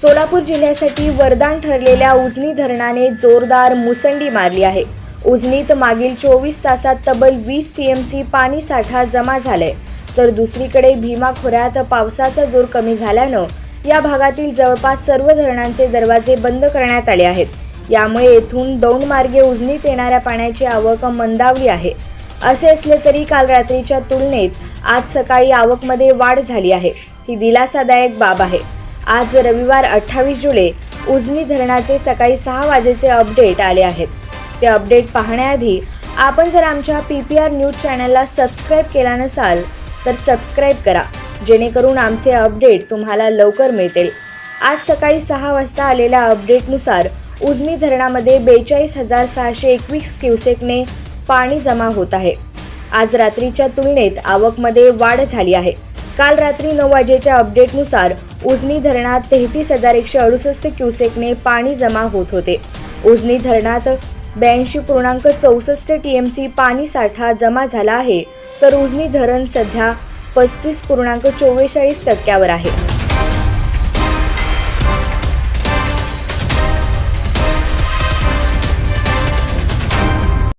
सोलापूर जिल्ह्यासाठी वरदान ठरलेल्या उजनी धरणाने जोरदार मुसंडी मारली आहे. उजनीत मागील चोवीस तासात तब्बल वीस टी एम पाणी साठा जमा झालाय. तर दुसरीकडे भीमा खोऱ्यात पावसाचा जोर कमी झाल्यानं या भागातील जवळपास सर्व धरणांचे दरवाजे बंद करण्यात आले आहेत. यामुळे येथून दौंड मार्गे उजनीत येणाऱ्या पाण्याची आवक मंदावली आहे. असे असले तरी काल रात्रीच्या तुलनेत आज सकाळी आवकमध्ये वाढ झाली आहे. ही दिलासादायक बाब आहे. आज रविवार अठ्ठावीस जुलै उजनी धरणाचे सकाळी सहा वाजेचे अपडेट आले आहेत. ते अपडेट पाहण्याआधी आपण जर आमच्या पी पी आर न्यूज चॅनलला सबस्क्राईब केला नसाल तर सबस्क्राईब करा जेणेकरून आमचे अपडेट तुम्हाला लवकर मिळतील. आज सकाळी सहा वाजता आलेल्या अपडेटनुसार उजनी धरणामध्ये बेचाळीस हजार सहाशे एकवीस क्युसेकने पाणी जमा होत आहे. आज रात्रीच्या तुलनेत आवकमध्ये वाढ झाली आहे. काल रात्री नऊ वाजेच्या अपडेटनुसार उजनी धरणात तेहतीस हजार एकशे अडुसष्ट क्युसेकने पाणी जमा होत होते. उजनी धरणात ब्याऐंशी पूर्णांक चौसष्ट टी एम सी पाणी साठा जमा झाला आहे. तर उजनी धरण सध्या पस्तीस पूर्णांक चोवेचाळीस टक्क्यावर आहे.